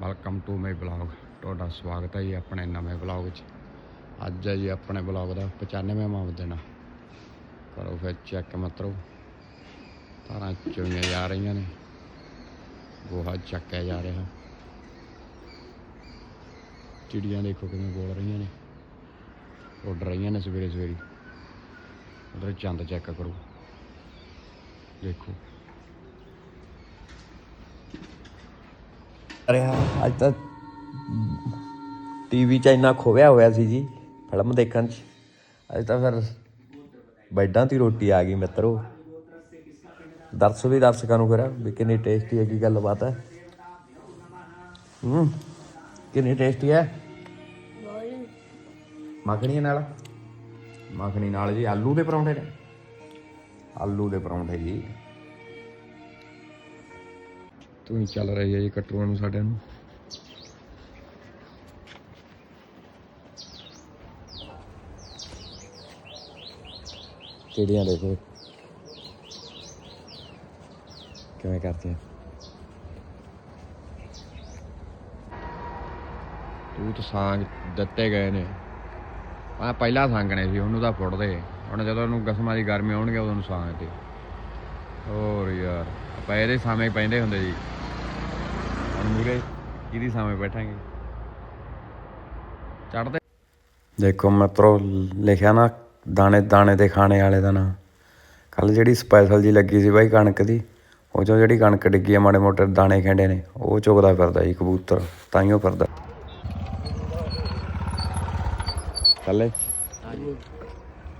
Welcome to my blog ਤੁਹਾਡਾ ਸਵਾਗਤ ਹੈ ਜੀ ਆਪਣੇ ਨਵੇਂ ਬਲੌਗ 'ਚ। ਅੱਜ ਹੈ ਜੀ ਆਪਣੇ ਬਲੌਗ ਦਾ 95ਵਾਂ ਦਿਨ। ਕਰੋ ਫਿਰ ਚੈੱਕ ਮਤਰੋ। ਤਾਰਾਂ ਚੁਣੀਆਂ ਜਾ ਰਹੀਆਂ ਨੇ। ਗੋਹਾ ਚੱਕਿਆ ਜਾ ਰਿਹਾ। ਚਿੜੀਆਂ ਦੇਖੋ ਕਿਵੇਂ ਬੋਲ ਰਹੀਆਂ ਨੇ। ਉੱਡ ਰਹੀਆਂ ਨੇ ਸਵੇਰੇ ਸਵੇਰੇ ਉਧਰ ਚੰਦ ਚੈੱਕ ਕਰੋ। ਦੇਖੋ। ਰਿਹਾ। ਅੱਜ ਤਾਂ ਟੀਵੀ 'ਚ ਇੰਨਾ ਖੋਵਿਆ ਹੋਇਆ ਸੀ ਜੀ, ਫਿਲਮ ਦੇਖਣ 'ਚ। ਅੱਜ ਤਾਂ ਫਿਰ ਬੈਡਾਂ ਦੀ ਰੋਟੀ ਆ ਗਈ ਮਿੱਤਰੋ। ਦਰਸ ਵੀ ਦਰਸ਼ਕਾਂ ਨੂੰ ਫਿਰ, ਵੀ ਕਿੰਨੀ ਟੇਸਟੀ ਹੈ ਕੀ ਗੱਲਬਾਤ ਹੈ। ਹੂੰ, ਕਿੰਨੀ ਟੇਸਟੀ ਹੈ। ਮੱਖਣੀ ਨਾਲ? ਮੱਖਣੀ ਨਾਲ ਜੀ, ਆਲੂ ਦੇ ਪਰੌਂਠੇ ਨੇ। ਆਲੂ ਦੇ ਪਰੌਂਠੇ ਜੀ। ਤੂੰ ਹੀ ਚੱਲ ਰਹੀ ਹੈ ਜੀ ਕਟਰੂਆਂ ਨੂੰ ਸਾਡੇ ਨੂੰ। ਚਿੜੀਆਂ ਦੇਖੋ। ਕਿਵੇਂ ਕਰਦੀਆਂ। ਤੂੰ ਤਾਂ ਸਾਂਗ ਦਿੱਤੇ ਗਏ ਨੇ। ਆ ਪਹਿਲਾਂ ਸੰਗਣੇ ਸੀ, ਉਹਨੂੰ ਤਾਂ ਫੁੱਟਦੇ। ਹੁਣ ਜਦੋਂ ਉਹਨੂੰ ਗਸਮਾਂ ਦੀ ਗਰਮੀ ਆਉਣਗੇ, ਉਦੋਂ ਨੂੰ ਸਾਂਗ ਤੇ ਹੋਰ ਯਾਰ, ਆਪਾਂ ਇਹਦੇ ਸਮੇਂ ਪੈਂਦੇ ਹੁੰਦੇ ਜੀ ਮੂਰੇ ਇਹਦੀ ਸਾਹਮਣੇ ਬੈਠਾਂਗੇ। ਚੜਦੇ ਦੇਖੋ ਮਿੱਤਰੋ ਲਿਖਿਆ ਨਾ ਦਾਣੇ ਦਾਣੇ ਦੇ ਖਾਣੇ ਵਾਲੇ ਦਾ ਨਾਂ ਕੱਲ ਜਿਹੜੀ ਸਪੈਸ਼ਲ ਜੀ ਲੱਗੀ ਸੀ ਬਾਈ ਕਣਕ ਦੀ ਉਹ ਚੋਂ ਜਿਹੜੀ ਕਣਕ ਡਿੱਗੀ ਆ ਮਾੜੇ ਮੋਟੇ ਦਾਣੇ ਖੈਂਡੇ ਨੇ ਉਹ ਚੁਗਦਾ ਫਿਰਦਾ ਜੀ ਕਬੂਤਰ ਫਿਰਦਾ।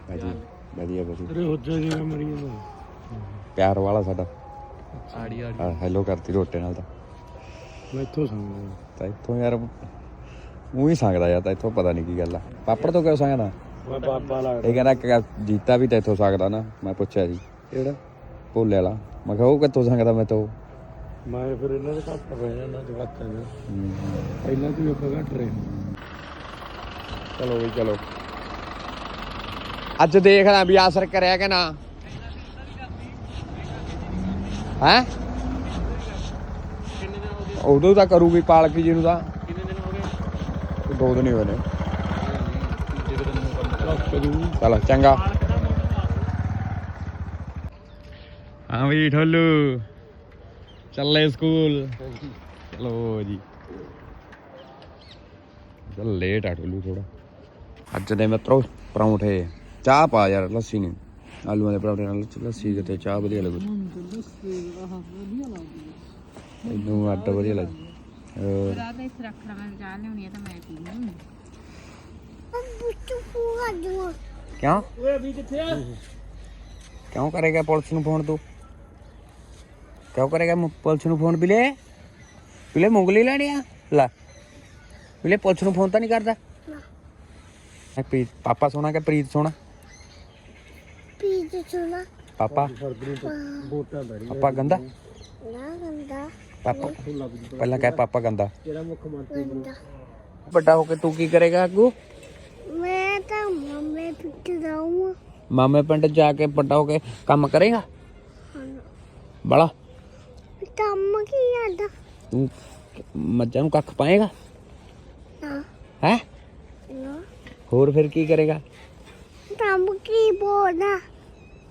ਵਧੀਆ ਵਧੀਆ ਅਰੇ ਉੱਜਾ ਜਿਵੇਂ ਮਰੀ ਜਾਂਦਾ ਪਿਆਰ ਵਾਲਾ ਸਾਡਾ। ਆੜੀ ਆੜੀ। ਹੈਲੋ ਕਰਤੀ ਰੋਟੇ ਨਾਲ ਤਾਂ। ਮੈਂ ਇੱਥੋਂ ਸੰਗਦਾ। ਤਾਂ ਇੱਥੋਂ ਯਾਰ ਉਹ ਹੀ ਸੰਗਦਾ ਯਾਰ ਤਾਂ ਇੱਥੋਂ ਪਤਾ ਨਹੀਂ ਕੀ ਗੱਲ ਆ। ਪਾਪੜ ਤੋਂ ਕਿਉਂ ਸੰਗਦਾ? ਮੈਂ ਬਾਬਾ ਲੱਗਦਾ ਇਹ ਕਹਿੰਦਾ ਕਿ ਜੀਤਾ ਵੀ ਤਾਂ ਇੱਥੋਂ ਸਕਦਾ ਨਾ ਮੈਂ ਪੁੱਛਿਆ ਜੀ। ਕਿਹੜਾ? ਭੋਲੇ ਵਾਲਾ। ਮੈਂ ਕਿਹਾ ਉਹ ਕਿੱਥੋਂ ਸੰਗਦਾ ਮੈਂ ਤੋਂ ਮੈਂ ਫਿਰ ਇਹਨਾਂ ਦੇ ਘੱਟ ਰਹਿ ਜਾਂਦਾ ਜਗਾਤਾਂ ਦੇ। ਪਹਿਲਾਂ ਤੋਂ ਆਪਾਂ ਘੱਟ ਰਹੇ ਚਲੋ ਵੀ ਚਲੋ। ਅੱਜ ਦੇਖਦਾ ਵੀ ਅਸਰ ਕਰਿਆ ਕਿ ਨਾ। ਹੈ? ਉਦੋਂ ਤਾਂ ਕਰੂਗੀ ਪਾਲਕੀ ਜੀ ਨੂੰ ਤਾਂ। ਕਿੰਨੇ ਦਿਨ ਹੋ ਗਏ? ਦੋ ਦਿਨ ਹੀ ਹੋਏ ਨੇ। ਕਦੋਂ ਚਲ ਚੰਗਾ। ਹਾਂ ਵੀ ਠੋਲੂ ਚੱਲੇ ਸਕੂਲ। ਚਲੋ ਜੀ। ਚੱਲ ਲੇਟ ਆ ਠੋਲੂ ਥੋੜਾ ਅੱਜ ਦੇ ਮਿੱਤਰੋ ਪਰੌਂਠੇ ਚਾਹ ਪਾ ਯਾਰ ਲੱਸੀ ਨਹੀਂ ਆਲੂਆਂ ਦੇ ਪਰੌਂਠੇ ਨਾਲ ਲੱਸੀ ਕਿਤੇ ਚਾਹ ਵਧੀਆ ਲੱਗੂ। ਇਹਨੂੰ ਅੱਡ ਵਧੀਆ ਲੱਗ ਹੋਰ। ਰਾਤ ਇਸ ਰੱਖਣਾ ਮੈਂ ਚਾਹ ਲਿਆਉਣੀ ਆ ਤਾਂ ਮੈਂ ਪੀ ਲੂੰ। ਕਿਉਂ? ਓਏ ਵੀ ਕਿੱਥੇ ਆ? ਕਿਉਂ ਕਰੇਗਾ ਪੁਲਿਸ ਨੂੰ ਫੋਨ ਤੂੰ? ਕਿਉਂ ਕਰੇਗਾ ਮੁ- ਪੁਲਿਸ ਨੂੰ ਫੋਨ ਬਿਲੇ? ਬਿਲੇ ਮੁੰਗਲੀ ਲੈਣੀ ਆ? ਲੈ। ਬਿਲੇ ਪੁਲਿਸ ਨੂੰ ਫੋਨ ਤਾਂ ਨਹੀਂ ਕਰਦਾ। ਨਾ ਪ੍ਰੀਤ ਪਾਪਾ ਸੋਣਾ ਕਿ ਪ੍ਰੀਤ ਸੋਣਾ ਪਾਪਾ? ਵੋਟਾਂ ਬੜੀ ਪਾਪਾ ਗੰਦਾ? ਨਾ ਗੰਦਾ। ਪਾਪਾ। ਪਹਿਲਾਂ ਕਹਿ ਪਾਪਾ ਗੰਦਾ ਕਿਹੜਾ ਮੁੱਖ ਮੰਤਰੀ ਗੰਦਾ ਵੱਡਾ ਹੋ ਕੇ ਤੂੰ ਕੀ ਕਰੇਗਾ ਅੱਗੂ? ਮੈਂ ਤਾਂ ਮੰਮੇ ਪਿੱਟ ਜਾਊਂ ਮਾਮੇ ਪਿੰਡ ਜਾ ਕੇ ਵੱਡਾ ਹੋ ਕੇ ਕੰਮ ਕਰੇਗਾ? ਬੜਾ। ਕੰਮ ਕੀ ਆਦਾ ਤੂੰ ਮੱਝਾਂ ਨੂੰ ਕੱਖ ਪਾਏਗਾ? ਹੈ? ਨਾ। ਹੋਰ ਫਿਰ ਕੀ ਕਰੇਗਾ? ਕੰਮ ਕੀ ਬੋਲਦਾ?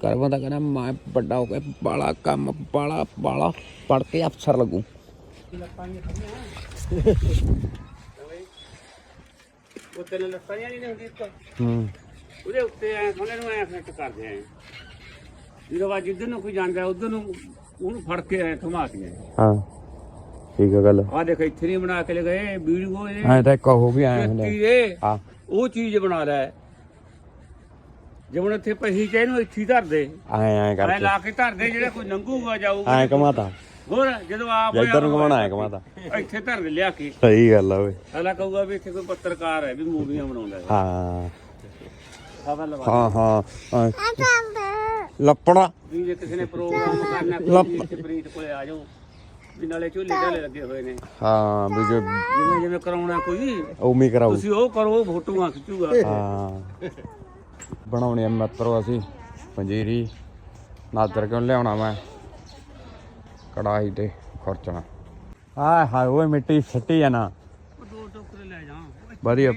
ਕਰਵਾਂ ਤਾਂ ਕਹਿੰਦਾ ਮੈਂ ਵੱਡਾ ਹੋ ਕੇ ਬਾਲਾ ਕੰਮ ਬਾਲਾ ਬਾਲਾ ਪੜ ਕੇ ਅਫਸਰ ਲੱਗੂ। ਉਹ ਤੇਰੇ ਲੱਤਾਂ ਨਹੀਂ ਹੁੰਦੀ ਇੱਕ। ਹੂੰ। ਉਹਦੇ ਉੱਤੇ ਐ ਥੋੜੇ ਨੂੰ ਐ ਫਿੱਟ ਕਰਦੇ ਆ ਜਦੋਂ ਵਾ ਜਿੱਧਰ ਨੂੰ ਕੋਈ ਜਾਂਦਾ ਉਧਰ ਨੂੰ ਉਹਨੂੰ ਫੜ ਕੇ ਐ ਥਮਾ ਕੇ ਹਾਂ ਠੀਕ ਹੈ ਗੱਲ। ਆ ਦੇਖ ਇੱਥੇ ਨਹੀਂ ਬਣਾ ਕੇ ਲਗਾਏ ਵੀਡੀਓ ਇਹ। ਐ ਤਾਂ ਇੱਕ ਉਹ ਵੀ ਆਏ ਹੁੰਦੇ। ਕੀ ਇਹ ਹਾਂ। ਉਹ ਚੀਜ਼ ਬਣਾ ਲੈ। ਜਿਵੇਂ ਇੱਥੇ ਪਹੀ ਚ ਇਹਨੂੰ ਇੱਥੇ ਹੀ ਧਰ ਦੇ। ਐ ਐ ਐ ਕਰਕੇ। ਲਾ ਕੇ ਧਰ ਦੇ ਜਿਹੜਾ ਕੋਈ ਨੰਗੂਗਾ ਜਾਊਗਾ। ਐ ਕਮਾਤਾ। ਹੋਰ ਜਦੋਂ ਆਪ ਜਾਂ ਇੱਧਰ ਨੂੰ ਘੁਮਾਉਣਾ ਐ ਕਮਾਤਾ। ਇੱਥੇ ਧਰ ਦੇ ਲਿਆ ਕੇ। ਸਹੀ ਗੱਲ ਆ ਓਏ। ਅਗਲਾ ਕਹੂਗਾ ਵੀ ਇੱਥੇ ਕੋਈ ਪੱਤਰਕਾਰ ਹੈ ਵੀ ਮੂਵੀਆਂ ਬਣਾਉਂਦਾ ਹੈ। ਹਾਂ। ਲਵਾ ਹਾਂ ਹਾਂ ਐਂ। ਲੱਪੜਾ ਵੀ ਜੇ ਕਿਸੇ ਨੇ ਪ੍ਰੋਗਰਾਮ ਕਰਨਾ ਕੋਈ ਇੱਥੇ ਪ੍ਰੀਤ ਕੋਲੇ ਆ ਜਾਓ। ਵੀ ਨਾਲੇ ਝੋਲੇ ਝਾਲੇ ਲੱਗੇ ਹੋਏ ਨੇ। ਹਾਂ ਵੀ ਜੋ ਜਿਵੇਂ ਜਿਵੇਂ ਕਰਾਉਣਾ ਕੋਈ ਉਮੀ ਕਰਾਉ ਤੁਸੀਂ ਉਹ ਕਰੋ ਫੋਟੋਆਂ ਖਿੱਚੂਗਾ। ਹਾਂ। ਬਣਾਉਣੇ ਆ ਮਿੱਤਰੋ ਅਸੀਂ ਪੰਜੀਰੀ ਨਾਦਰ ਕਿਉਂ ਲਿਆਉਣਾ ਮੈਂ? ਕੜਾਹੀ ਤੇ ਖਰਚਣਾ। ਹਾਏ ਹਾਏ ਓਏ ਮਿੱਟੀ ਸੱਟੀ ਆ ਨਾ। ਦੋ ਟੋਕਰੇ ਲੈ ਜਾ ਵਧੀਆ।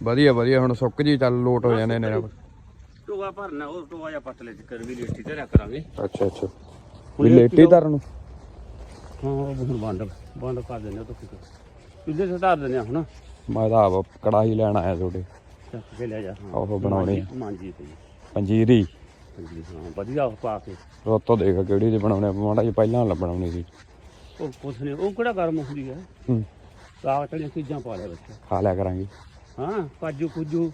ਵਧੀਆ ਵਧੀਆ ਹੁਣ ਸੁੱਕ ਜੀ ਚੱਲ ਲੋਟ ਹੋ ਜਾਣੇ ਨੇ ਟੋਆ ਭਰਨਾ ਉਹ ਟੋਆ ਜਾਂ ਪਤਲੇ ਚ ਕਰ ਵੀ ਲਿਸਟੀ ਤੇ ਰੱਖ ਕਰਾਂਗੇ। ਅੱਛਾ ਅੱਛਾ। ਵੀ ਲੇਟੀ ਧਰਨ ਨੂੰ? ਹਾਂ ਉਹ ਹੁਣ ਬੰਦ ਬੰਦ ਕਰ ਦਿੰਦੇ ਉਹ ਤੋਂ ਕੀ ਚੁੱਲ੍ਹੇ ਤੇ ਧਰ ਦਿੰਦੇ ਹੁਣ? ਮੈਂ ਤਾਂ ਆਪ ਕੜਾਹੀ ਲੈਣ ਆਇਆ ਤੁਹਾਡੇ। ਚੱਕ ਕੇ ਲੈ ਜਾ ਹਾਂ। ਉਹ ਬਣਾਉਣੀ। ਆ। ਮਾਂਜੀ ਤੇ ਪੰਜੀਰੀ। ਹਾਂਜੀ ਹਾਂ ਵਧੀਆ ਉਹ ਪਾ ਕੇ। ਰੋਤੋ ਦੇਖ ਕਿਹੜੀ ਦੇ ਬਣਾਉਣੇ ਆ, ਮਾੜਾ ਜਿਹਾ ਪਹਿਲਾਂ ਵਾਲਾ ਬਣਾਉਣੀ ਸੀ। ਉਹ ਕੁਛ ਨਹੀਂ ਉਹ ਕਿਹੜਾ ਗਰਮ ਹੁੰਦੀ ਹੈ ਹੂੰ। ਸਾਗ ਤਲੀਆਂ ਚੀਜ਼ਾਂ ਪਾ ਲਿਆ ਵਿੱਚ ਖਾ ਲਿਆ ਕਰਾਂਗੇ। ਹਾਂ ਕਾਜੂ ਕੁਜੂ।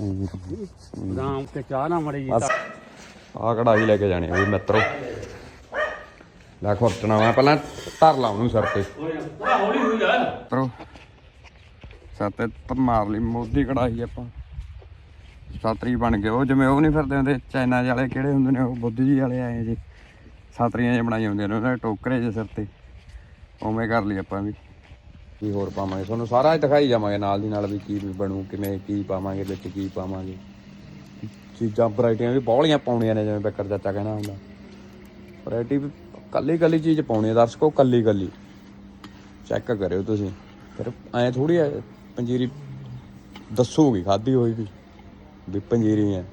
ਹੂੰ। ਬਦਾਮ ਤੇ ਚਾਹ ਨਾ ਮੜੀ ਜੀ। ਬਸ। ਆ ਕੜਾਹੀ ਲੈ ਕੇ ਜਾਣੀ ਆ ਵੀ ਮਿੱਤਰੋ। ਲੈ ਖੁਰਚਣਾ ਮੈਂ ਪਹਿਲਾਂ ਧਰ ਲਾ ਉਹਨੂੰ ਸਿਰ ਤੇ। ਹੌਲੀ ਹੋਈ ਯਾਰ ਮਿੱਤਰੋ ਸਿਰ ਤੇ ਪਰ ਮਾਰ ਲਈ ਮੋਦੀ ਕੜਾਹੀ ਆਪਾਂ। ਸਾਤਰੀ ਬਣ ਗਏ। ਉਹ ਜਿਵੇਂ ਉਹ ਨਹੀਂ ਫਿਰਦੇ ਹੁੰਦੇ, ਚਾਈਨਾ ਵਾਲੇ ਕਿਹੜੇ ਹੁੰਦੇ ਨੇ, ਉਹ ਬੁੱਧ ਜੀ ਵਾਲੇ ਆਏ ਜੀ। ਸਾਤਰੀਆਂ ਜਿਹੀਆਂ ਬਣਾਈਆਂ ਹੁੰਦੀਆਂ ਨੇ, ਉਹਨਾਂ ਦੇ ਟੋਕਰੇ ਜੇ ਸਿਰ ਤੇ। ਉਵੇਂ ਕਰ ਲਈ ਆਪਾਂ ਵੀ। ਕੀ ਹੋਰ ਪਾਵਾਂਗੇ? ਤੁਹਾਨੂੰ ਸਾਰਾ ਦਿਖਾਈ ਜਾਵਾਂਗੇ ਨਾਲ ਦੀ ਨਾਲ ਵੀ ਕੀ ਬਣੂ, ਕਿਵੇਂ ਕੀ ਪਾਵਾਂਗੇ, ਵਿੱਚ ਕੀ ਪਾਵਾਂਗੇ। ਚੀਜ਼ਾਂ, ਵੈਰਾਈਟੀਆਂ ਵੀ ਬਹੁਲੀਆਂ ਪਾਉਣੀਆਂ ਨੇ, ਜਿਵੇਂ ਬੇਕਰ ਚਾਚਾ ਕਹਿੰਦਾ ਹੁੰਦਾ। ਵੈਰਾਈਟੀ ਵੀ ਕੱਲੀ ਕੱਲੀ ਚੀਜ਼ ਪਾਉਣੀ ਹੈ, ਦਰਸ਼ਕੋ, ਕੱਲੀ ਕੱਲੀ। ਚੈੱਕ ਕਰਿਓ ਤੁਸੀਂ। ਫਿਰ ਐ ਥੋੜੀ ਪੰਜੀਰੀ ਦੱਸੂਗੀ ਖਾਦੀ ਹੋਈ ਵੀ ਵੀ ਪੰਜੀਰੀ ਹੈ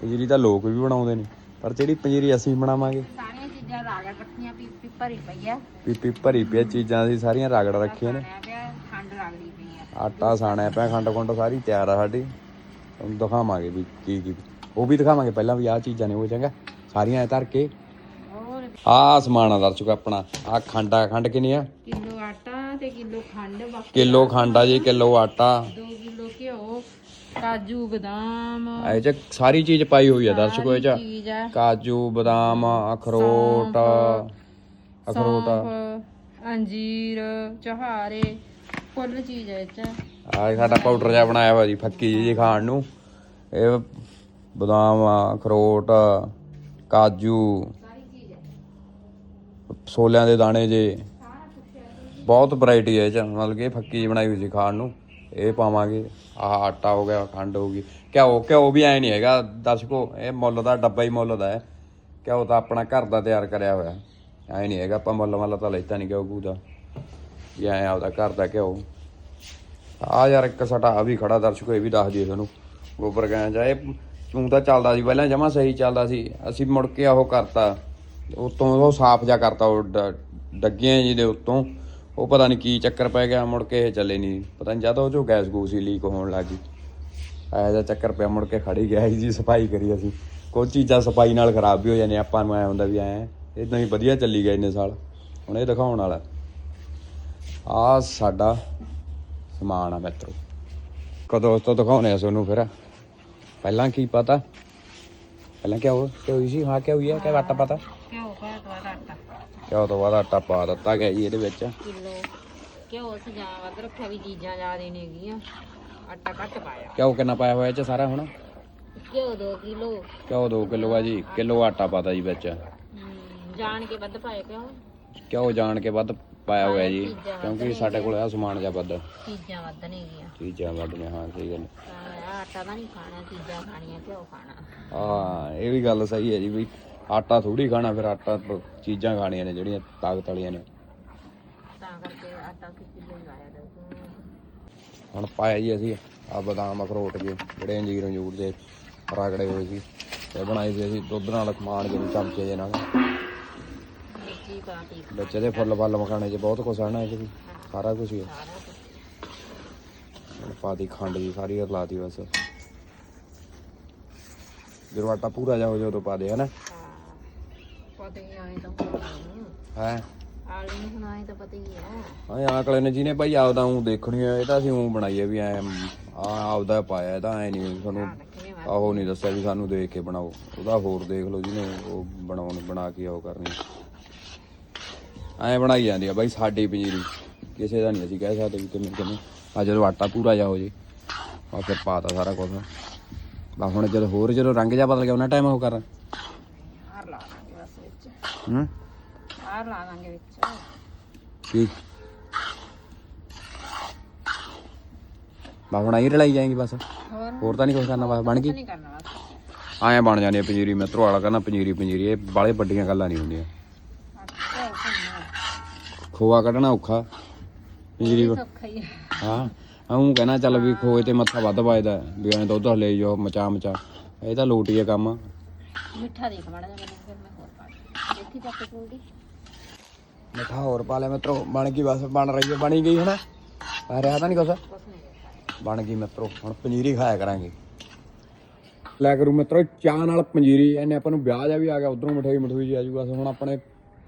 ਪੰਜੀਰੀ ਤਾਂ ਲੋਕ ਵੀ ਬਣਾਉਂਦੇ ਨੇ ਪਰ ਜਿਹੜੀ ਪੰਜੀਰੀ ਅਸੀਂ ਬਣਾਵਾਂਗੇ ਸਾਰੀਆਂ ਚੀਜ਼ਾਂ ਰਾਗਾ ਇਕੱਠੀਆਂ ਪੀ ਪੀ ਭਰੀ ਪਈ ਆ। ਪੀਪੀ ਭਰੀ ਪਈ ਚੀਜ਼ਾਂ ਅਸੀਂ ਸਾਰੀਆਂ ਰਗੜ ਰੱਖੀਆਂ ਨੇ। ਬਣਿਆ ਪਿਆ ਖੰਡ ਰਗੜੀ ਪਈ ਆ। ਆਟਾ ਸਾਣਿਆ ਪਿਆ ਖੰਡ ਖੁੰਡ ਸਾਰੀ ਤਿਆਰ ਆ ਸਾਡੀ। ਤੁਹਾਨੂੰ ਦਿਖਾਵਾਂਗੇ ਵੀ ਕੀ ਕੀ ਉਹ ਵੀ ਦਿਖਾਵਾਂਗੇ ਪਹਿਲਾਂ ਵੀ ਆਹ ਚੀਜ਼ਾਂ ਨੇ ਉਹ ਚੰਗਾ। ਸਾਰੀਆਂ ਐ ਧਰ ਕੇ। ਹੋਰ? ਆਹ ਸਮਾਨ ਆ ਦਰਸ਼ਕੋ ਆਪਣਾ ਆਹ ਖੰਡਾ ਖੰਡ ਕਿੰਨੀ ਆ? ਕਿਲੋ ਆਟਾ ਤੇ ਕਿਲੋ ਖੰਡ ਬਾਕੀ ਕਿਲੋ ਖੰਡ ਆ ਜੀ ਕਿਲੋ ਆਟਾ। 2 ਕਿਲੋ ਘਿਓ ਕਾਜੂ ਬਦਾਮ। ਇਹ ਚ ਸਾਰੀ ਚੀਜ਼ ਪਾਈ ਹੋਈ ਆ ਦਰਸ਼ਕੋ ਇਹ ਚ ਚੀਜ਼ ਆ। ਕਾਜੂ ਬਦਾਮ ਅਖਰੋਟ ਅਖਰੋਟ। ਸੌਂਫ, ਅੰਜੀਰ ਚਹਾਰੇ ਫੁੱਲ ਚੀਜ਼ ਹੈ ਇਹ ਚ। ਆ ਸਾਡਾ ਪਾਊਡਰ ਜਿਹਾ ਬਣਾਇਆ ਹੋਇਆ ਜੀ ਫੱਕੀ ਜੀ ਖਾਣ ਨੂੰ। ਇਹ ਬਦਾਮ ਅਖਰੋਟ ਕਾਜੂ ਛੋਲਿਆਂ ਦੇ ਦਾਣੇ ਜੇ। ਬਹੁਤ ਵੈਰਾਈਟੀ ਹੈ ਇਹ ਚ ਮਤਲਬ ਕਿ ਇਹ ਫੱਕੀ ਜੀ ਬਣਾਈ ਹੋਈ ਸੀ ਖਾਣ ਨੂੰ। ਇਹ ਪਾਵਾਂਗੇ। ਆਹ ਆਟਾ ਹੋ ਗਿਆ, ਖੰਡ ਹੋ ਗਈ। ਘਿਓ ਘਿਓ ਵੀ ਐ ਨਹੀਂ ਹੈਗਾ, ਦਰਸ਼ਕੋ, ਇਹ ਮੁੱਲ ਦਾ ਡੱਬਾ ਹੀ ਮੁੱਲ ਦਾ ਹੈ। ਘਿਓ ਤਾਂ ਆਪਣਾ ਘਰ ਦਾ ਤਿਆਰ ਕਰਿਆ ਹੋਇਆ ਐ ਨਹੀਂ ਹੈਗਾ, ਆਪਾਂ ਮੁੱਲ ਮੁੱਲ ਤਾਂ ਲੈਤਾ ਨਹੀਂ ਘਿਓ ਘੂ ਦਾ ਇਹ ਐ ਆਪਦਾ ਘਰ ਦਾ ਘਿਓ ਆ ਯਾਰ ਇੱਕ ਸਾਡਾ ਆ ਵੀ ਖੜਾ ਦਰਸ਼ਕੋ, ਇਹ ਵੀ ਦੱਸ ਦਿਓ ਤੁਹਾਨੂੰ ਗੋਬਰ ਗਾਂ ਜਾ ਇਹ ਚੂੰ ਤਾਂ ਚੱਲਦਾ ਸੀ, ਪਹਿਲਾਂ ਜਮਾ ਸਹੀ ਚੱਲਦਾ ਸੀ। ਅਸੀਂ ਮੁੜ ਕੇ ਉਹ ਕਰਤਾ। ਉਤੋਂ ਉਹ ਸਾਫ਼ ਜਾ ਕਰਤਾ, ਉਹ ਡ- ਡੱਗੀਆਂ ਜੀ ਦੇ ਉੱਤੋਂ। ਉਹ ਪਤਾ ਨਹੀਂ ਕੀ ਚੱਕਰ ਪੈ ਗਿਆ, ਮੁੜ ਕੇ ਇਹ ਚੱਲੇ ਨਹੀਂ। ਪਤਾ ਨਹੀਂ ਜਦ ਉਹ ਚੋਂ ਗੈਸ ਗੂਸ ਹੀ ਲੀਕ ਹੋਣ ਲੱਗ ਗਈ। ਐ ਦਾ ਚੱਕਰ ਪਿਆ, ਮੁੜ ਕੇ ਖੜੀ ਗਿਆ ਸੀ ਜੀ, ਸਫ਼ਾਈ ਕਰੀ ਅਸੀਂ। ਕੋਈ ਚੀਜ਼ਾਂ ਸਫ਼ਾਈ ਨਾਲ ਖਰਾਬ ਵੀ ਹੋ ਜਾਂਦੀਆਂ, ਆਪਾਂ ਨੂੰ ਐ ਹੁੰਦਾ ਵੀ ਐ ਇਦਾਂ ਹੀ ਵਧੀਆ ਚੱਲੀ ਗਿਆ ਇੰਨੇ ਸਾਲ। ਹੁਣ ਇਹ ਦਿਖਾਉਣ ਵਾਲਾ। ਆ ਸਾਡਾ ਸਮਾਨ ਆ ਮਿੱਤਰੋ। ਕਦੋਂ ਉਸ ਤੋਂ ਦਿਖਾਉਣੇ ਆ ਤੁਹਾਨੂੰ ਫਿਰ? ਪਹਿਲਾਂ ਕੀ ਪਤਾ? ਪਹਿਲਾਂ ਕੀ ਹੋ ਕੀ ਹੋਈ ਸੀ? ਹਾਂ ਕੀ ਹੋਈ ਹੈ ਕੀ ਵਾਟਾ ਪਤਾ? ਘਿਓ ਕਿਉਂ ਤੋਂ ਬਾਅਦ ਆਟਾ ਪਾ ਦਿੱਤਾ ਗਿਆ ਜੀ ਇਹਦੇ ਵਿੱਚ। ਕਿਲੋ। ਘਿਓ ਸਜਾ ਵੱਧ ਰੱਖਿਆ ਵੀ ਚੀਜ਼ਾਂ ਜ਼ਿਆਦਾ ਨਹੀਂ ਹੈਗੀਆਂ। ਆਟਾ ਘੱਟ ਪਾਇਆ। ਕਿਉਂ ਕਿੰਨਾ ਪਾਇਆ ਹੋਇਆ ਇਹ ਚ ਸਾਰਾ ਹੁਣ? ਘਿਓ 2 ਕਿਲੋ? ਕਿਉਂ 2 ਕਿਲੋ ਆ ਜੀ? ਕਿਲੋ ਆਟਾ ਪਾਤਾ ਜੀ ਵਿੱਚ। ਜਾਣ ਕੇ ਵੱਧ ਪਾਇਆ ਕਿਉਂ? ਕਿਉਂ ਜਾਣ ਕੇ ਵੱਧ ਪਾਇਆ ਹੋਇਆ ਜੀ? ਕਿਉਂਕਿ ਸਾਡੇ ਕੋਲ ਆ ਸਮਾਨ ਜਾਂ ਵੱਧ। ਚੀਜ਼ਾਂ ਵੱਧ ਨਹੀਂ ਗਈਆਂ ਚੀਜ਼ਾਂ ਵੱਧ ਨੇ ਹਾਂ ਸਹੀ ਗੱਲ। ਤਾਂ ਆਟਾ ਤਾਂ ਨਹੀਂ ਖਾਣਾ ਚੀਜ਼ਾਂ ਖਾਣੀਆਂ ਘਿਓ ਖਾਣਾ। ਹਾਂ ਇਹ ਵੀ ਗੱਲ ਸਹੀ ਹੈ ਜੀ ਵੀ ਆਟਾ ਥੋੜੀ ਖਾਣਾ ਫਿਰ ਆਟਾ ਪ- ਚੀਜ਼ਾਂ ਖਾਣੀਆਂ ਨੇ ਜਿਹੜੀਆਂ ਤਾਕਤ ਵਾਲੀਆਂ ਨੇ। ਤਾਂ ਕਰਕੇ ਆਟਾ ਕਿ ਕਿਲੋ ਹੀ ਲਾਇਆ ਦੋ ਹੁਣ ਪਾਇਆ ਜੀ ਅਸੀਂ ਆ ਬਦਾਮ ਅਖਰੋਟ ਜੇ ਜਿਹੜੇ ਅੰਜੀਰ ਅੰਜੂਰ ਦੇ ਰਗੜੇ ਹੋਏ ਸੀ ਤੇ ਬਣਾਏ ਸੀ ਅਸੀਂ ਦੁੱਧ ਨਾਲ ਖਮਾਣ ਕੇ ਚਮਚੇ ਦੇ ਨਾਲ। ਵਿੱਚ ਇਹਦੇ ਫੁੱਲ ਫਲ ਮਖਾਣੇ 'ਚ ਬਹੁਤ ਕੁਛ ਆ ਨਾ ਇਹਦੇ ਵੀ ਸਾਰਾ ਕੁਝ ਹੀ ਆ। ਸਾਰਾ ਕੁਛ। ਹੁਣ ਪਾਤੀ ਖੰਡ ਜੀ ਸਾਰੀ ਰਲਾਤੀ ਬਸ। ਜਦੋਂ ਆਟਾ ਪੂਰਾ ਜਾ ਹੋ ਜਾ ਉਦੋਂ ਪਾ ਦੇ ਹਨਾ ਹਾਂ ਪਤਾ ਹੀ ਆਏ ਤਾਂ ਹੁਣ ਹੈ? ਆਲੇ ਨੂੰ ਹੁਣ ਤਾਂ ਪਤਾ ਹੀ ਹੈ। ਹਾਂ ਆਕਲੇ ਨੇ ਜਿਹਨੇ ਭਾਈ ਆਪਦਾ ਉਹ ਦੇਖਣੀ ਆ ਇਹ ਤਾਂ ਅਸੀਂ ਉਹ ਬਣਾਈ ਆ ਵੀ ਐ ਆ ਆਪਦਾ ਪਾਇਆ ਤਾਂ ਐ ਨਹੀਂ ਤੁਹਾਨੂੰ ਆਹੋ ਨਹੀਂ ਦੱਸਿਆ ਵੀ ਸਾਨੂੰ ਦੇਖ ਕੇ ਬਣਾਓ ਉਹਦਾ ਹੋਰ ਦੇਖ ਲਓ ਜਿਹਨੇ ਉਹ ਬਣਾਉਣ ਬਣਾ ਕੇ ਉਹ ਕਰਨੀ। ਐ ਬਣਾਈ ਜਾਂਦੀ ਆ ਬਾਈ ਸਾਡੀ ਪੰਜੀਰੀ ਕਿਸੇ ਦਾ ਨਹੀਂ ਅਸੀਂ ਕਹਿ ਸਕਦੇ ਵੀ ਕਿਵੇਂ ਕਿਵੇਂ ਆ ਜਦੋਂ ਆਟਾ ਪੂਰਾ ਜਾ ਹੋ ਜੇ ਆ ਫਿਰ ਪਾਤਾ ਸਾਰਾ ਕੁਝ ਬਾ ਹੁਣ ਜਦੋਂ ਹੋਰ ਜਦੋਂ ਰੰਗ ਜਾ ਬਦਲ ਗਿਆ ਉਹਨਾਂ ਟਾਈਮ ਉਹ ਕਰ। ਆਰ ਲਾ ਦਾਂਗੇ ਬਸ ਵਿੱਚ। ਹੂੰ? ਆਰ ਲਾ ਦਾਂਗੇ ਵਿੱਚ। ਕੀ? ਬਾ ਹੁਣ ਆਈ ਰਲਾਈ ਜਾਏਗੀ ਬਸ। ਹੋਰ? ਹੋਰ ਤਾਂ ਨਹੀਂ ਕੁਝ ਕਰਨਾ ਬਸ ਬਣ ਗਈ? ਨਹੀਂ ਕਰਨਾ ਬਸ। ਐਂ ਬਣ ਜਾਂਦੀ ਆ ਪੰਜੀਰੀ ਮਿੱਤਰੋ ਵਾਲਾ ਕਹਿੰਦਾ ਪੰਜੀਰੀ ਪੰਜੀਰੀ ਇਹ ਬਾਲੇ ਵੱਡੀਆਂ ਗੱਲਾਂ ਨਹੀਂ ਹੁੰਦੀਆਂ। ਆਟਾ ਭੁੰਨਣਾ ਖੋਆ ਕੱਢਣਾ ਔਖਾ। ਪੰਜੀਰੀ ਕੋ- ਸੌਖਾ ਹੀ ਆ। ਹਾਂ ਆਉਂ ਕਹਿਣਾ ਚੱਲ ਵੀ ਖੋਏ ਤੇ ਮੱਥਾ ਵੱਧ ਵੱਜਦਾ ਵੀ ਐਂ ਦੁੱਧ ਲੈ ਜਾਓ ਮਚਾ ਮਚਾ। ਇਹ ਤਾਂ ਲੋਟ ਆ ਕੰਮ। ਮਿੱਠਾ ਦੇਖ ਮਾੜਾ ਜਿਹਾ ਮੈਨੂੰ ਫਿਰ ਮੈਂ ਹੋਰ ਪਾ ਦਿੰਦੀ। ਦੇਖੀ ਚੱਕ ਪੂਰੀ ਮਿੱਠਾ ਹੋਰ ਪਾ ਲਿਆ, ਮਿੱਤਰੋ, ਬਣ ਗਈ ਬਸ, ਬਣ ਰਹੀ ਹੈ, ਬਣੀ ਗਈ ਹੁਣ ਆ ਰਿਹਾ ਤਾਂ ਨਹੀਂ ਕੁਛ? ਬਣ ਗਈ ਮਿੱਤਰੋ, ਹੁਣ ਪੰਜੀਰੀ ਖਾਇਆ ਕਰਾਂਗੇ। ਲੈ ਕਰੂ ਮਿੱਤਰੋ ਚਾਹ ਨਾਲ ਪੰਜੀਰੀ, ਇਹਨੇ ਆਪਾਂ ਨੂੰ ਵਿਆਹ ਜਾ ਵੀ ਆ ਗਿਆ, ਉਧਰੋਂ ਮਠਾਈ ਮਠੂਈ ਜੀ ਆ ਜੂਗਾ ਹੁਣ ਆਪਣੇ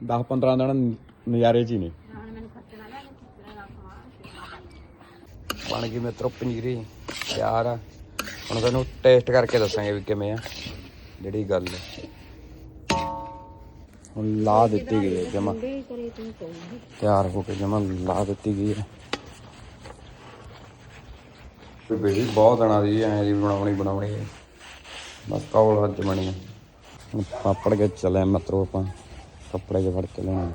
10 15 ਦਿਨ ਨਜ਼ਾਰੇ 'ਚ ਹੀ ਨੇ। ਬਣ ਗਈ ਮਿੱਤਰੋ ਪੰਜੀਰੀ, ਤਿਆਰ ਆ। ਹੁਣ ਤੁਹਾਨੂੰ ਟੇਸਟ ਕਰਕੇ ਦੱਸਾਂਗੇ ਵੀ ਕਿਵੇਂ ਆ, ਜਿਹੜੀ ਗੱਲ ਹੈ ਹੁਣ ਲਾ ਦਿੱਤੀ ਗਈ ਹੈ ਜਮਾ। ਤਿਆਰ ਹੋ ਕੇ ਜਮਾ ਲਾ ਦਿੱਤੀ ਗਈ ਹੈ। ਤੇ ਬੇੜੀ ਬਹੁਤ ਦਿਨਾਂ ਦੀ ਐ ਦੀ ਬਣਾਉਣੀ ਬਣਾਉਣੀ ਹੈ। ਬਸ ਕੌਲ ਹੱਥ ਬਣੀ ਹੈ। ਹੁਣ ਪਾਪੜ ਕੇ ਚੱਲੇ ਮਿੱਤਰੋ ਆਪਾਂ ਕੱਪੜੇ ਜੇ ਫੜ ਕੇ ਲੈਣੇ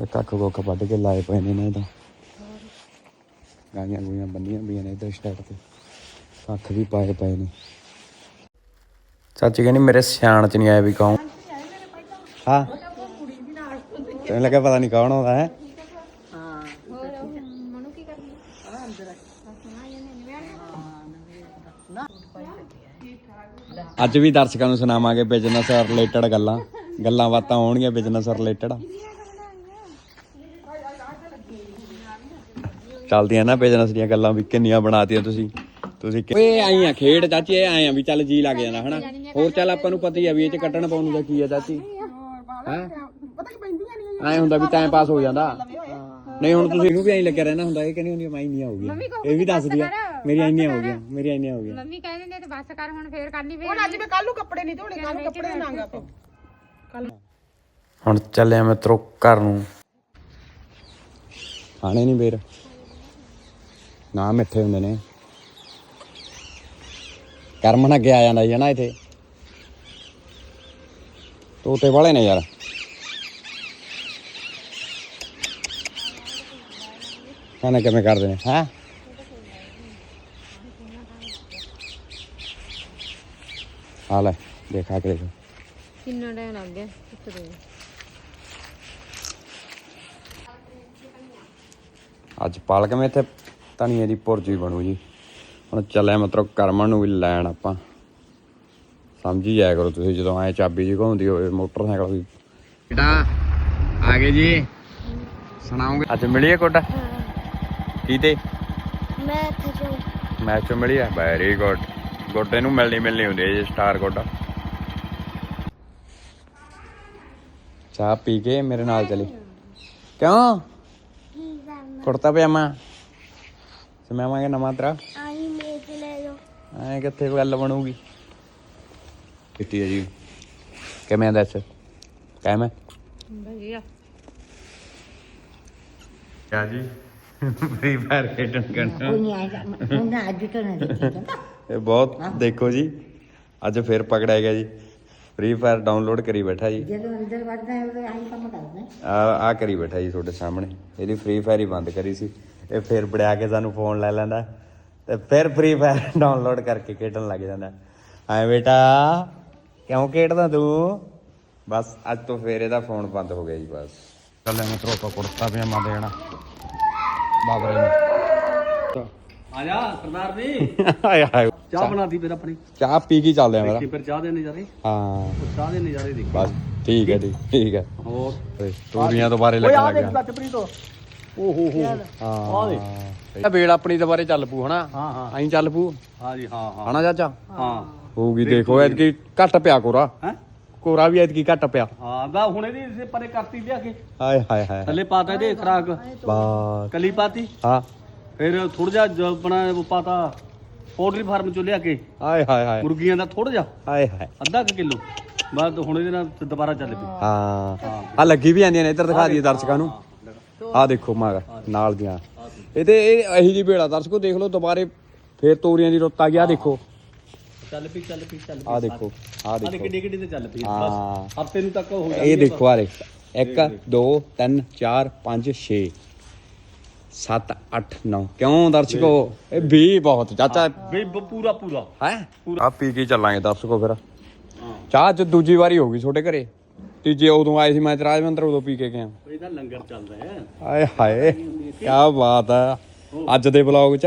ਇਹ ਕੱਖ ਕੋਖ ਵੱਢ ਕੇ ਲਾਏ ਪਏ ਨੇ ਨਾ ਇਹਦਾ ਗਾਈਆਂ ਗੂਈਆਂ ਬੰਨੀਆਂ ਵੀ ਨੇ ਇਧਰ ਸਟੈਟ ਤੇ। ਕੱਖ ਵੀ ਪਾਏ ਪਏ ਨੇ। ਚਾਚੀ ਕਹਿੰਦੀ ਮੇਰੇ ਸਿਆਣ ਚ ਨਹੀਂ ਆਇਆ ਵੀ ਕੌਣ। ਹਾਂ। ਤੈਨੂੰ ਲੱਗਾ ਪਤਾ ਨਹੀਂ ਕੌਣ ਆਉਂਦਾ ਹੈ? ਅੱਜ ਵੀ ਦਰਸ਼ਕਾਂ ਨੂੰ ਸੁਣਾਵਾਂਗੇ ਬਿਜ਼ਨਸ ਰਿਲੇਟਡ ਗੱਲਾਂ। ਗੱਲਾਂ ਬਾਤਾਂ ਹੋਣਗੀਆਂ ਬਿਜ਼ਨਸ ਰਿਲੇਟਡ ਚੱਲਦੀਆਂ ਨਾ ਬਿਜ਼ਨਸ ਦੀਆਂ ਗੱਲਾਂ ਵੀ, ਕਿੰਨੀਆਂ ਬਣਾਤੀਆਂ ਤੁਸੀਂ। ਤੁਸੀਂ ਕਿ- ਓਏ ਆਈ ਆ ਖੇਡ, ਚਾਚੀ, ਇਹ ਆਏ ਆ ਵੀ ਚੱਲ ਜੀ ਲੱਗ ਜਾਂਦਾ ਹਨਾ? ਹੋਰ ਚੱਲ ਆਪਾਂ ਨੂੰ ਪਤਾ ਹੀ ਆ ਵੀ ਇਹ ਚ ਕੱਟਣ ਪਾਉਣ ਦਾ ਕੀ ਆ, ਚਾਚੀ? ਹੈ? ਐ ਹੁੰਦਾ ਵੀ ਟਾਈਮ ਪਾਸ ਹੋ ਜਾਂਦਾ। ਨਹੀਂ ਹੁਣ ਤੁਸੀਂ ਇਹਨੂੰ ਵੀ ਐਂ ਲੱਗਿਆ ਰਹਿਣਾ ਹੁੰਦਾ ਇਹ ਕਹਿੰਦੀ ਹੁੰਦੀ ਮੈਂ ਇੰਨੀਆਂ ਹੋ ਗਈਆਂ। ਇਹ ਵੀ ਦੱਸਦੀ ਆ ਮੇਰੀਆਂ ਇੰਨੀਆਂ ਹੋ ਗਈਆਂ ਮੇਰੀਆਂ ਇੰਨੀਆਂ ਹੋ ਗਈਆਂ। ਮੰਮੀ ਕਹਿੰਦੇ ਨੇ ਤੇ ਬਸ ਕਰ ਹੁਣ ਫੇਰ ਕਰਨੀ ਵੇ ਹੁਣ ਅੱਜ ਮੈਂ ਕੱਲ ਨੂੰ ਕੱਪੜੇ ਨਹੀਂ ਧੋਣੇ ਕੱਲ ਨੂੰ ਕੱਪੜੇ ਨਾਂਗਾ ਪਾ ਹੁਣ ਚੱਲਿਆ ਮਿੱਤਰੋ ਘਰ ਨੂੰ। ਆਣੇ ਨਹੀਂ ਬੇਰ ਨਾ ਮਿੱਠੇ ਹੁੰਦੇ ਨੇ। ਕਰਮ ਨਾਲ ਗਿਆ ਜਾਂਦਾ ਜੀ ਨਾ ਇੱਥੇ। ਤੋਤੇ ਵਾਲੇ ਨੇ ਯਾਰ। ਖਾਣਾ ਕਿਵੇਂ ਕਰਦੇ ਨੇ? ਹੈ? ਆ ਲੈ ਦੇਖਾ ਕੇ ਦੇਖੋ। ਕਿੰਨਾ ਟਾਈਮ ਲੱਗ ਗਿਆ? ਕਿੱਥੇ ਦੇ। ਅੱਜ ਪਾਲਕ ਮੇ ਇੱਥੇ ਧਨੀਏ ਦੀ ਭੁਰਜੀ ਬਣੂ ਜੀ। ਹੁਣ ਚੱਲਿਆ ਮਤਲਬ ਕਰਮਨ ਨੂੰ ਵੀ ਲੈਣ ਆਪਾਂ। ਸਮਝੀ ਜਾਇਆ ਕਰੋ ਤੁਸੀਂ ਜਦੋਂ ਐ ਚਾਬੀ ਜੀ ਘੁੰਮਦੀ ਹੋਵੇ ਮੋਟਰਸਾਈਕਲ ਵੀ। ਬੇਟਾ ਆ ਗਏ ਜੀ। ਸੁਣਾਉਂਗੇ ਅੱਜ ਮਿਲੀ ਹੈ। ਕੋਟਾ ਕੀ ਤੇ? ਮੈਂ ਖਜੋ ਮੈਚ ਚੋਂ ਮਿਲੀ ਵੈਰੀ ਗੁੱਡ ਗੋਡੇ ਨੂੰ ਮਿਲਣੀ ਮਿਲਣੀ ਹੁੰਦੀ ਹੈ ਜੀ ਸਟਾਰ ਗੋਡਾ। ਚਾਹ ਪੀ ਕੇ ਮੇਰੇ ਨਾਲ ਚਲੀ। ਕਿਉਂ? ਕੁੜਤਾ ਪਜਾਮਾ। ਸਮੇਵਾਂਗੇ ਨਵਾਂ ਤੇਰਾ। ਆਈ ਮੇਜ ਲੈ ਲਓ ਐ ਕਿੱਥੇ ਗੱਲ ਬਣੂਗੀ? ਕਿੱਟੀ ਹੈ ਜੀ। ਕਿਵੇਂ ਦੱਸ? ਕਿਵੇਂ ਵਧੀਆ। ਕਿਆ ਜੀ? ਫ੍ਰੀ ਫਾਇਰ ਖੇਡਣ ਕਰਨਾ। ਨਹੀਂ ਆਏਗਾ ਉਹਨਾਂ ਅੱਜ ਤੋਂ ਨਾ? ਦੇਖੇਗਾ ਇਹ ਬਹੁਤ ਦੇਖੋ ਜੀ ਅੱਜ ਫੇਰ ਪਕੜਿਆ ਗਿਆ ਜੀ। ਫ੍ਰੀ ਫਾਇਰ ਡਾਊਨਲੋਡ ਕਰੀ ਬੈਠਾ ਜੀ। ਜਦੋਂ ਅੰਦਰ ਵੜਦਾ ਹੈ ਉਦੋਂ ਆਹੀ ਕੰਮ ਕਰਦਾ ਹੈ। ਆ ਆ ਕਰੀ ਬੈਠਾ ਜੀ ਤੁਹਾਡੇ ਸਾਹਮਣੇ। ਇਹਦੀ ਫ੍ਰੀ ਫਾਇਰ ਹੀ ਬੰਦ ਕਰੀ ਸੀ। ਇਹ ਫੇਰ ਬੜਿਆ ਕੇ ਸਾਨੂੰ ਫੋਨ ਲੈ ਲੈਂਦਾ। ਤੇ ਫਿਰ ਫ੍ਰੀ ਫਾਇਰ ਡਾਊਨਲੋਡ ਕਰਕੇ ਖੇਡਣ ਲੱਗ ਜਾਂਦਾ। ਐ ਬੇਟਾ ਕਿਉਂ ਖੇਡਦਾ ਤੂੰ? ਬਸ ਅੱਜ ਤੋਂ ਫੇਰ ਇਹਦਾ ਫੋਨ ਬੰਦ ਹੋ ਗਿਆ ਜੀ ਬਸ। ਚੱਲੇ ਮਿੱਤਰੋ ਆਪਾਂ ਕੁੜਤਾ ਪਜਾਮਾ ਦੇਣਾ। ਬਾਬਰੇ ਨੂੰ। ਆ ਜਾ ਸਰਦਾਰ ਜੀ। ਆਏ ਹਾਏ ਚਾਹ ਬਣਾਤੀ ਫਿਰ ਆਪਣੀ। ਚਾਹ ਪੀ ਕੇ ਚੱਲਦੇ ਆ ਮੇਰਾ ਫਿਰ ਚਾਹ ਦੇ ਨਜ਼ਾਰੇ। ਹਾਂ। ਚਾਹ ਦੇ ਨਜ਼ਾਰੇ ਦੇਖ। ਬਸ ਠੀਕ ਹੈ ਜੀ ਠੀਕ ਹੈ। ਹੋਰ? ਓਏ, ਤੋਰੀਆਂ ਤੋਂ ਬਾਰੇ ਲੱਗਣ ਲੱਗਾ ਲੱਚਪਰੀ ਤੋਂ ਓ ਹੋ ਹੋ। ਹਾਂ। ਇਹ ਵੇਲ ਆਪਣੀ ਦੁਬਾਰੇ ਚੱਲ ਪੂ ਹਨਾ? ਹਾਂ ਹਾਂ। ਐਂ ਚੱਲ ਪੂ ਹਾਂ ਜੀ ਹਾਂ ਹਾਂ। ਹਨਾ ਚਾਚਾ? ਹਾਂ। ਹੋਊਗੀ ਦੇਖੋ ਐਤਕੀ ਘੱਟ ਪਿਆ ਕੋਰਾ। ਹੈ? ਕੋਰਾ ਵੀ ਐਤਕੀ ਘੱਟ ਪਿਆ। ਹਾਂ ਬਾ ਹੁਣ ਇਹਦੀ ਇਸੇ ਪਰੇ ਕਰਤੀ ਲਿਆ ਕੇ। ਹਾਏ ਹਾਏ ਹਾਏ। ਥੱਲੇ ਪਾਤਾ ਇਹਦੇ ਖਰਾਕ। ਬਾਤ ਕਲੀ ਪਾਤੀ? ਹਾਂ। ਫਿਰ ਥੋੜਾ ਜਿਹਾ ਜ- ਆਪਣਾ ਉਹ ਪਾਤਾ ਪੋਲਟਰੀ ਫਾਰਮ ਚੋਂ ਲਿਆ ਕੇ। ਹਾਏ ਹਾਏ ਹਾਏ। ਮੁਰਗੀਆਂ ਦਾ ਥੋੜਾ ਜਿਹਾ। ਹਾਏ ਹਾਏ। ਅੱਧਾ ਕੁ ਕਿਲੋ। ਬਾਅਦ ਹੁਣ ਇਹਦੇ ਨਾਲ ਦੁਬਾਰਾ ਚੱਲ ਪਈ। ਹਾਂ। ਆ ਲੱਗੀ ਵੀ ਜਾਂਦੀਆਂ ਨੇ ਇੱਧਰ ਦਿਖਾ ਦਈਏ ਦਰਸ਼ਕਾਂ ਨੂੰ। ਆ ਦੇਖੋ ਮਗਰ ਨਾਲ ਦੀਆਂ। ਇਹ ਤੇ ਇਹ ਇਹੀ ਜੀ ਭੇੜਾ ਦਰਸ਼ਕੋ ਦੇਖ ਲਓ ਦੁਬਾਰੇ ਫੇਰ ਤੋਰੀਆਂ ਦੀ ਰੁੱਤ ਆ ਗਈ। ਆ ਦੇਖੋ। ਚੱਲ ਪਈ ਚੱਲ ਪਈ ਚੱਲ ਪਈ। ਆ ਦੇਖੋ ਆ ਦੇਖੋ। ਕਿੱਡੀ ਕਿੱਡੀ ਤੇ ਚੱਲ ਪਈ। ਹਾਂ। ਬਸ ਹਫ਼ਤੇ ਨੂੰ ਤੱਕ ਹੋ ਇਹ ਜਾਣੀ ਦੇਖੋ ਆ ਦੇਖ। 1 2 3 4 5 6 7 8 9 ਕਿਉਂ ਦਰਸ਼ਕੋ? ਇਹ 20 ਬਹੁਤ ਚਾਚਾ। ਵੀ ਬ- ਪੂਰਾ ਪੂਰਾ। ਹੈ? ਆ ਪੀ ਕੇ ਚੱਲਾਂਗੇ ਦਰਸ਼ਕੋ ਫਿਰ। ਚਾਹ ਚ ਦੂਜੀ ਵਾਰੀ ਹੋ ਗਈ ਤੁਹਾਡੇ ਘਰੇ। ਤੀਜੇ ਉਦੋਂ ਆਏ ਸੀ ਮੈਂ ਤੇ ਰਾਜਵੰਦਰ ਉਦੋਂ ਪੀ ਕੇ ਗਿਆ। ਇਹਦਾ ਲੰਗਰ ਚੱਲਦਾ ਹੈ। ਆਏ ਹਾਏ ਕੀ ਬਾਤ ਆ। ਅੱਜ ਦੇ ਵਲੌਗ 'ਚ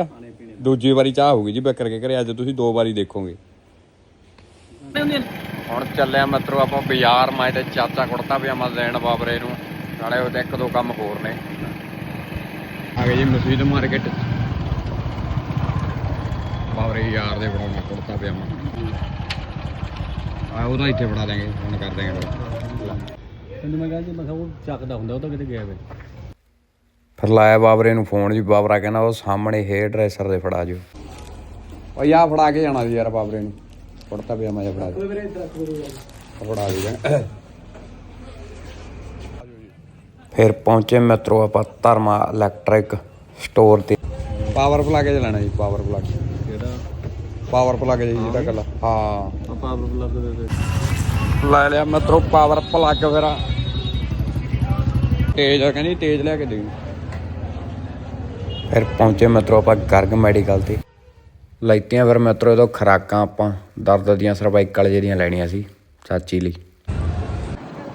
ਦੂਜੀ ਵਾਰੀ ਚਾਹ ਹੋਊਗੀ ਜੀ ਬੱਕਰ ਕੇ ਘਰੇ। ਅੱਜ ਤੁਸੀਂ ਦੋ ਵਾਰੀ ਦੇਖੋਗੇ। ਹੁਣ ਚੱਲਿਆ ਮਤਰੋ ਆਪਾਂ ਬਾਜ਼ਾਰ ਮੈਂ ਤੇ ਚਾਚਾ ਕੁੜਤਾ ਪਜਾਮਾ ਲੈਣ ਬਾਬਰੇ ਨੂੰ। ਨਾਲੇ ਉਹਦੇ ਇੱਕ ਦੋ ਕੰਮ ਹੋਰ ਨੇ। ਆ ਗਏ ਜੀ ਮਸਜਿਦ ਮਾਰਕੀਟ। ਬਾਬਰੇ ਯਾਰ ਦੇ ਬਣਾਉਣਾ ਕੁੜਤਾ ਪਜਾਮਾ। ਆ ਉਹਦਾ ਇੱਥੇ ਬਣਾ ਦਾਂਗੇ ਹੁਣ ਕਰ ਦਾਂਗੇ ਫਿਰ ਤੈਨੂੰ ਮੈਂ ਕਹਿੰਦਾ ਮੈਂ ਕਿਹਾ ਉਹ ਚੱਕਦਾ ਹੁੰਦਾ ਉਹ ਤਾਂ ਕਿਤੇ ਗਿਆ ਵੇ। ਫਿਰ ਲਾਇਆ ਬਾਬਰੇ ਨੂੰ ਫੋਨ ਜੀ ਬਾਬਰਾ ਕਹਿੰਦਾ ਉਹ ਸਾਹਮਣੇ ਹੇਅਰ ਡਰੈਸਰ ਦੇ ਫੜਾ ਜਿਓ। ਉਹ ਯਾ ਫੜਾ ਕੇ ਜਾਣਾ ਸੀ ਯਾਰ ਬਾਬਰੇ ਨੂੰ। ਕੁੜਤਾ ਪਜਾਮਾ ਜਿਹਾ ਫੜਾ ਦੇ। ਫੜਾ ਦੇ ਫਿਰ ਪਹੁੰਚੇ ਮਿੱਤਰੋ ਆਪਾਂ ਧਰਮਾ ਇਲੈਕਟ੍ਰਿਕ ਸਟੋਰ ਤੇ। ਪਾਵਰ ਪਲੱਗ ਚ ਲੈਣਾ ਜੀ ਪਾਵਰ ਪਲੱਗ ਕਿਹੜਾ? ਪਾਵਰ ਪਲੱਗ ਜੀ ਜਿਹੜਾ ਕੱਲਾ। ਹਾਂ। ਪਾਵਰ ਪਲੱਗ ਦੇ ਦੇ। ਲੈ ਲਿਆ ਮਿੱਤਰੋ ਪਾਵਰ ਪਲੱਗ ਫਿਰ ਤੇਜ ਆ ਕਹਿੰਦੀ ਤੇਜ ਲਿਆ ਕੇ ਦੇ ਫਿਰ ਪਹੁੰਚੇ ਮਿੱਤਰੋ ਆਪਾਂ ਗਰਗ ਮੈਡੀਕਲ ਤੇ। ਲੈਤੀਆਂ ਫਿਰ ਮਿੱਤਰੋ ਇਹਦੋਂ ਖਰਾਕਾਂ ਆਪਾਂ ਦਰਦ ਦੀਆਂ ਸਰਵਾਈਕਲ ਜਿਹੜੀਆਂ ਲੈਣੀਆਂ ਸੀ ਚਾਚੀ ਲਈ।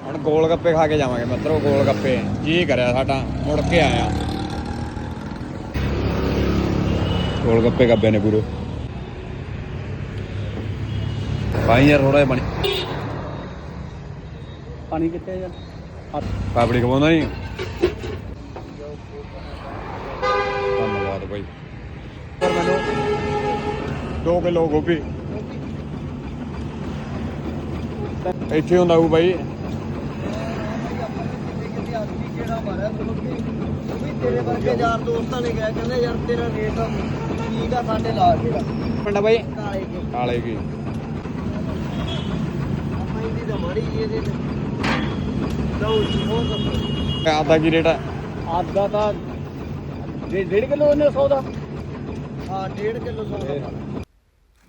ਹੁਣ ਗੋਲ ਗੱਪੇ ਖਾ ਕੇ ਜਾਵਾਂਗੇ ਮਿੱਤਰੋ ਗੋਲ ਗੱਪੇ ਜੀ ਕਰਿਆ ਸਾਡਾ ਮੁੜ ਕੇ ਆਇਆ। ਗੋਲ ਗੱਪੇ ਗੱਬੇ ਨੇ ਪੂਰੇ। ਭਾਈ ਯਾਰ ਥੋੜਾ ਜਿਹਾ ਬਣੀ ਪਾਣੀ ਕਿੱਥੇ ਯਾਰ? ਪਾਪੜੀ ਖਵਾਉਂਦਾ ਨਹੀਂ ਧੰਨਵਾਦ ਮੈਨੂੰ 2 ਕਿਲੋ ਗੋਭੀ। ਇੱਥੇ ਹੁੰਦਾ ਉਹ ਬਾਈ। ਤੇਰੇ ਵਰਗੇ ਯਾਰ ਦੋਸਤਾਂ ਨੇ ਕਿਹਾ ਕਹਿੰਦੇ ਯਾਰ ਤੇਰਾ ਰੇਟ ਠੀਕ ਆ ਸਾਡੇ ਲਾ ਜਿਹੜਾ ਪਿੰਡਾ ਬਾਈ। ਕਾਲੇ ਕੇ? ਕਾਲੇ ਕੀ ਆਪਾਂ ਇਹਦੀ ਤਾਂ ਮਾੜੀ ਜੀ ਇਹਦੇ ਲਓ ਜੀ ਹੋਰ ਦੱਸੋ ਆਦਾ ਕੀ ਰੇਟ ਆ? ਆਦਾ ਤਾਂ 1.5 ਕਿਲੋ ਇਹਨੇ 100 ਦਾ। ਹਾਂ 1.5 ਕਿਲੋ ਸੌਦਾ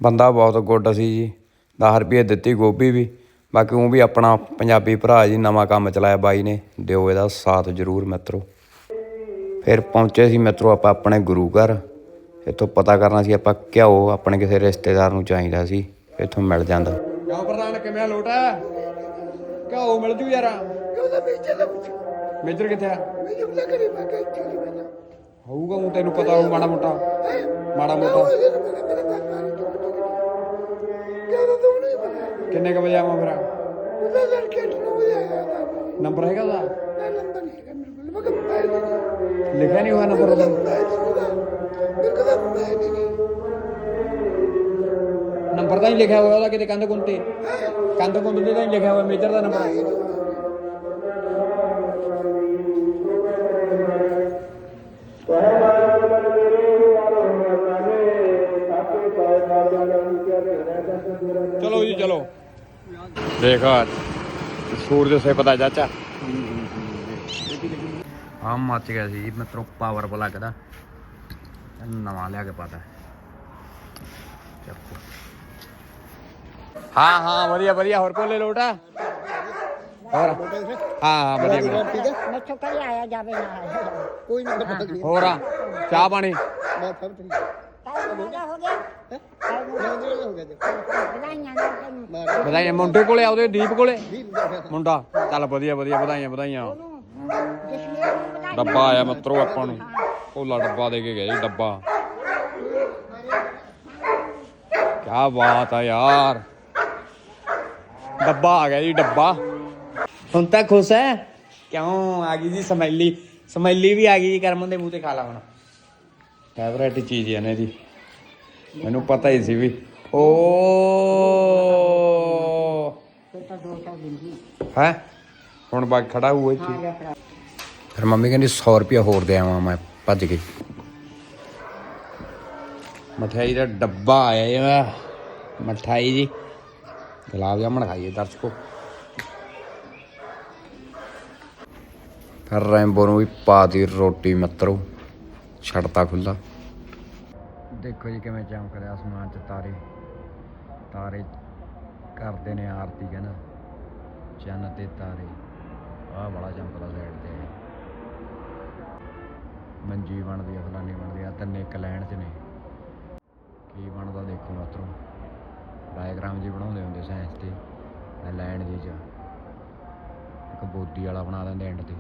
ਬੰਦਾ ਬਹੁਤ ਗੁੱਡ ਸੀ ਜੀ 10 ਰੁਪਏ ਦਿੱਤੀ ਗੋਭੀ ਵੀ ਬਾਕੀ ਉਹ ਵੀ ਆਪਣਾ ਪੰਜਾਬੀ ਭਰਾ ਜੀ ਨਵਾਂ ਕੰਮ ਚਲਾਇਆ ਬਾਈ ਨੇ ਦਿਓ ਇਹਦਾ ਸਾਥ ਜ਼ਰੂਰ ਮਿੱਤਰੋ। ਫਿਰ ਪਹੁੰਚੇ ਸੀ ਮਿੱਤਰੋ ਆਪਾਂ ਆਪਣੇ ਗੁਰੂ ਘਰ ਇੱਥੋਂ ਪਤਾ ਕਰਨਾ ਸੀ ਆਪਾਂ ਘਿਓ ਆਪਣੇ ਕਿਸੇ ਰਿਸ਼ਤੇਦਾਰ ਨੂੰ ਚਾਹੀਦਾ ਸੀ ਇੱਥੋਂ ਮਿਲ ਜਾਂਦਾ। ਕਿਉਂ ਪ੍ਰਧਾਨ ਕਿਵੇਂ ਲੋਟ ਹੈ? ਘਿਓ ਮਿਲ ਜੂ ਯਾਰ? ਮੇਜਰ ਕਿੱਥੇ ਆ? ਹੋਊਗਾ ਉਹ ਤੈਨੂੰ ਪਤਾ ਹੋਊ ਮਾੜਾ ਮੋਟਾ। ਮਾੜਾ ਮੋਟਾ। ਕਿੰਨੇ ਕ ਵਜੇ ਆਵਾਂ ਫਿਰ? ਨੰਬਰ ਹੈਗਾ ਉਹਦਾ? ਲਿਖਿਆ ਨਹੀਂ ਹੋਇਆ ਨੰਬਰ ਉਹਦਾ? ਨੰਬਰ ਤਾਂ ਨਹੀਂ ਲਿਖਿਆ ਹੋਇਆ ਉਹਦਾ ਕਿਤੇ ਕੰਧ ਕੁੰਦ ਤੇ। ਕੰਧ ਕੁੰਦ ਤੇ ਤਾਂ ਨਹੀਂ ਲਿਖਿਆ ਹੋਇਆ ਮੇਜਰ ਦਾ ਨੰਬਰ ਦੇਖ ਸੂਰਜ ਸੇ ਪਤਾ ਚਾਚਾ। ਆ ਮੱਚ ਗਿਆ ਸੀ ਮਿੱਤਰੋ ਪਾਵਰ ਪਲੱਗ ਦਾ। ਨਵਾਂ ਲਿਆ ਕੇ ਪਤਾ। ਚੱਕੋ। ਹਾਂ ਹਾਂ ਵਧੀਆ ਵਧੀਆ ਹੋਰ ਕੋਲੇ ਲੋਟਾ? ਹੋਰ? ਹਾਂ ਹਾਂ ਵਧੀਆ ਵਧੀਆ। ਮੈਥੋਂ ਕਦੇ ਆਇਆ ਜਾਵੇ ਨਾ ਆਇਆ। ਜਾਵੇ ਕੋਈ ਨਹੀਂ ਪਤਾ ਹੋਰ ਆ ਚਾਹ ਪਾਣੀ? ਮੈਂ ਸਭ ਠੀਕ ਮੁੰਡਾ ਹੋ ਗਿਆ। ਹੋ ਜੀ ਵਧਾਈਆਂ ਨਾ ਤੈਨੂੰ ਵਧਾਈਆਂ ਮੁੰਡੇ ਕੋਲੇ। ਆਉਦੇ ਦੀਪ ਕੋਲੇ ਵੀ ਮੁੰਡਾ। ਚੱਲ ਵਧੀਆ ਵਧੀਆ ਵਧਾਈਆਂ ਵਧਾਈਆਂ। ਜਸਮੀਰ ਨੂੰ ਵਧਾਈਆਂ ਡੱਬਾ ਆਇਆ ਮਿੱਤਰੋ ਆਪਾਂ ਨੂੰ। ਭੋਲਾ ਡੱਬਾ ਦੇ ਕੇ ਜੀ ਡੱਬਾ। ਕੀ ਬਾਤ ਆ ਯਾਰ। ਡੱਬਾ ਆ ਗਿਆ ਜੀ ਡੱਬਾ। ਹੁਣ ਤਾਂ ਖੁਸ਼ ਹੈ ਕਿਉਂ? ਆ ਗਈ ਜੀ ਸਮੈਲੀ। ਸਮੈਲੀ ਵੀ ਆ ਗਈ ਜੀ ਕਰਮਨ ਦੇ ਮੂੰਹ ਤੇ ਖਾ ਲਾ ਹੁਣ। ਫੇਵਰੇਟ ਚੀਜ਼ ਹੈ ਨੇ ਦੀ ਮੈਨੂੰ ਪਤਾ ਹੀ ਸੀ ਵੀ ਓ। ਫਿਰ ਤਾਂ ਦੋ ਸੌ ਦਿੰਦੀ ਹੈ। ਹੁਣ ਬਾਗ ਖੜਾ ਹੋਊ ਇੱਥੇ। ਫਿਰ ਮੰਮੀ ਕਹਿੰਦੀ 100 ਰੁਪਇਆ ਹੋਰ ਦੇ ਆਵਾਂ ਮੈਂ ਭੱਜ ਕੇ। ਮਠਿਆਈ ਦਾ ਡੱਬਾ ਆਇਆ ਹੈ ਮਠਾਈ ਜੀ। ਗੁਲਾਬ ਜਾਮਣ ਖਾਈਏ ਦਰਸ਼ਕੋ। ਫਿਰ ਰੈਂਬੋ ਨੂੰ ਵੀ ਪਾਤੀ ਰੋਟੀ ਮਿੱਤਰੋ। ਛੱਡਤਾ ਖੁੱਲਾ ਦੇਖੋ ਜੀ ਕਿਵੇਂ ਚਮਕ ਰਿਹਾ ਅਸਮਾਨ 'ਚ ਤਾਰੇ। ਤਾਰੇ ਕਰਦੇ ਨੇ ਆਰਤੀ ਕਹਿੰਦਾ। ਚੰਨ ਤੇ ਤਾਰੇ। ਆਹ ਬੜਾ ਚਮਕਦਾ ਸਾਈਡ ਤੇ। ਮੰਜੀ ਬਣਦੀ ਆ, ਫਲਾਨੀ ਬਣਦੀ ਆ, ਤਿੰਨੇ ਇੱਕ ਲਾਈਨ 'ਚ ਨੇ। ਕੀ ਬਣਦਾ ਦੇਖੋ ਮਾਤਰੋਂ। ਡਾਇਗ੍ਰਾਮ ਜੀ ਬਣਾਉਂਦੇ ਹੁੰਦੇ ਸਾਇੰਸ ਤੇ, ਇਹ ਲਾਈਨ ਜੀ ਚ। ਇੱਕ ਬੋਦੀ ਵਾਲਾ ਬਣਾ ਦਿੰਦੇ ਐਂਡ ਤੇ।